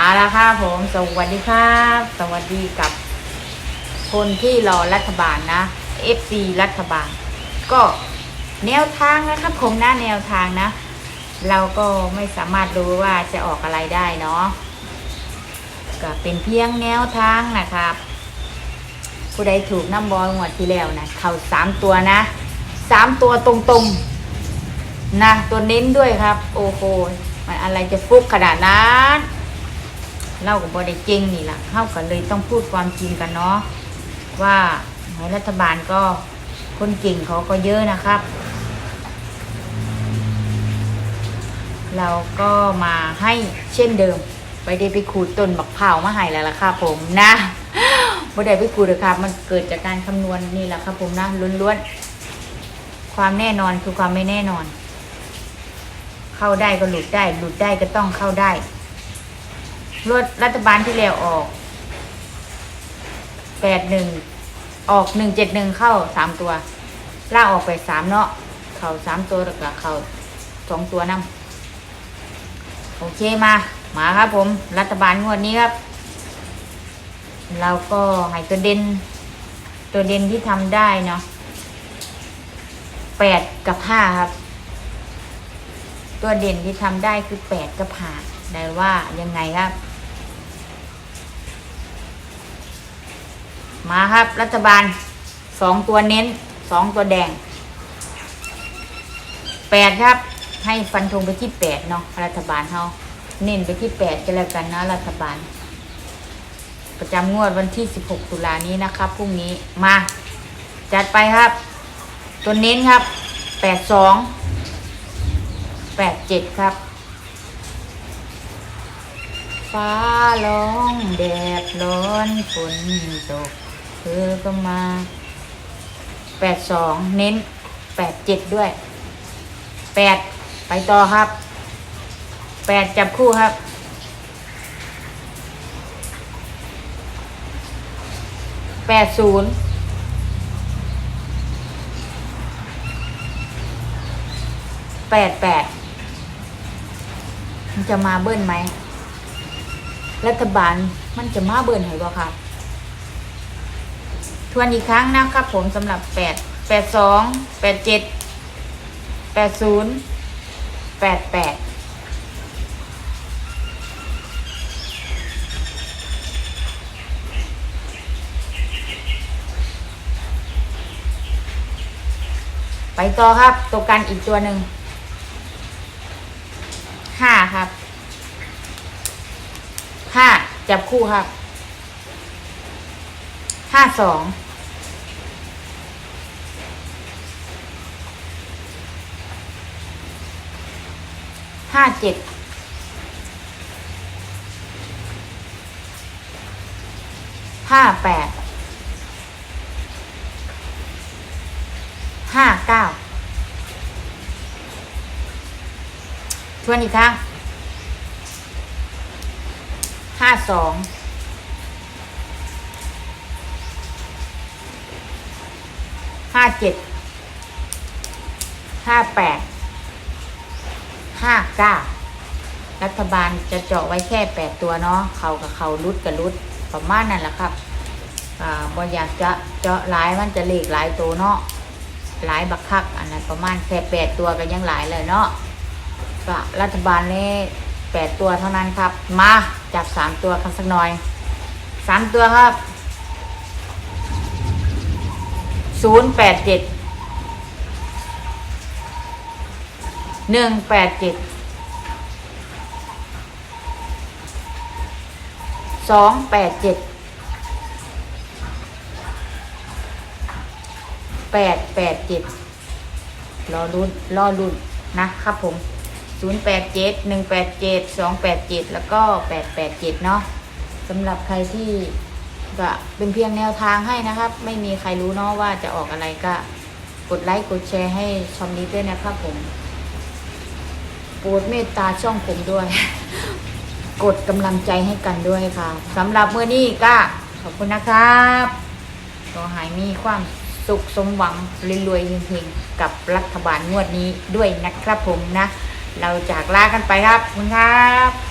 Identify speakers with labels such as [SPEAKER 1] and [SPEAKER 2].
[SPEAKER 1] เอาละครับผมสวัสดีครับ สวัสดีกับ คนที่รอรัฐบาลนะ FC รัฐบาล ก็แนวทางนะครับผมนะแนวทางนะ เราก็ไม่สามารถรู้ว่าจะออกอะไรได้เนาะก็เป็นเพียงแนวทางนะครับ ผู้ใดถูกน้ำบอลงวดที่แล้วนะเข่าสามตัวนะสามตัวตรงๆนะตัวเน้นด้วยครับ โอ้โหมันอะไรจะฟุกขนาดนั้น เล่ากับบอได้เจริงนี่แหละเข้ากันเลยต้องพูดความจริงกันเนาะว่าในรัฐบาลก็คนเก่งเขาก็เยอะนะครับ เราก็มาให้เช่นเดิมไปได้ไปขูดต้นบักเผาวมาให้แล้วล่ะครับผมนะบ่ได้ไปขูดเลยครับ มันเกิดจากการคำนวณนี่แหละครับผมนะล้วนๆความแน่นอนคือความไม่แน่นอน เข้าได้ก็หลุดได้ หลุดได้ก็ต้องเข้าได้ รถรัฐบาลที่แล้วออกแปดหนึ่งออกหนึ่งเจ็ดหนึ่งเข้าสามตัวล่าออกไปสามเนาะเข้าสามตัวแล้วก็เข้าสองตัวนั่งโอเคมามาครับผม รัฐบาลงวดนี้ครับ เราก็ให้ตัวเด่นตัวเด่นที่ทำได้เนาะแปดกับห้าครับ ตัวเด่นที่ทำได้คือแปดกับห้าได้ว่ายังไงครับ มาครับ รัฐบาลสองตัวเน้นสองตัวแดงแปดครับ ให้ฟันธงไปที่แปดเนาะรัฐบาลเขาเน้นไปที่แปดก็แล้วกันนะรัฐบาล ประจำงวดวันที่16ตุลานี้นะครับพรุ่งนี้มา จัดไปครับ ตัวเน้นครับ82 87ครับ ฟ้าร้องแดดร้อนฝนตก เธอก็มา82เน้น87ด้วยแปดไปต่อครับแปดจับคู่ครับแปดศูนย์แปดแปดมันจะมาเบิ้ลไหม รัฐบาลมันจะมาเบิ้ลให้บ่ครับ ทวนอีกครั้งนะครับผมสำหรับแปดแปดสองแปดเจ็ดแปดศูนย์แปดแปดไปต่อครับ ตัวกันอีกตัวหนึ่งห้าครับห้าจับคู่ครับ ห้าสองห้าเจ็ดห้าแปดห้าเก้าทวนอีกครั้งห้าสอง ห้าเจ็ดห้าแปดห้าเก้ารัฐบาลจะเจาะไว้แค่แปดตัวเนาะเขากับเขารุดกับรุดประมาณนั่นแหละครับอ่าบออยากจะเจาะหลายมันจะเลขหลายตัวเนาะหลายบักคักอันนั้นประมาณแค่แปดตัวก็ยังหลายเลยเนาะก็รัฐบาลนี่แปดตัวเท่านั้นครับ มาจับสามตัวกันสักหน่อยสามตัวครับ ศูนย์แปดเจ็ดหนึ่งแปดเจ็ดสองแปดเจ็ดแปดแปดเจ็ดรอรุ่นรอรุ่นนะครับผมศูนย์แปดเจ็ดหนึ่งแปดเจ็ดสองแปดเจ็ดแล้วก็แปดแปดเจ็ดเนาะสำหรับใครที่ ก็เป็นเพียงแนวทางให้นะครับ ไม่มีใครรู้เนาะว่าจะออกอะไรก็ กดไลค์กดแชร์ให้ช่องนี้ด้วยนะครับผมโปรดเมตตาช่องผมด้วย กดกำลังใจให้กันด้วยค่ะสำหรับเมื่อนี้ก็ขอบคุณนะครับขอใหายมีความสุขสมหวังรวยๆเฮงๆกับรัฐบาลงวดนี้ด้วยนะครับผมนะ เราจากลากันไปครับขอบคุณครับ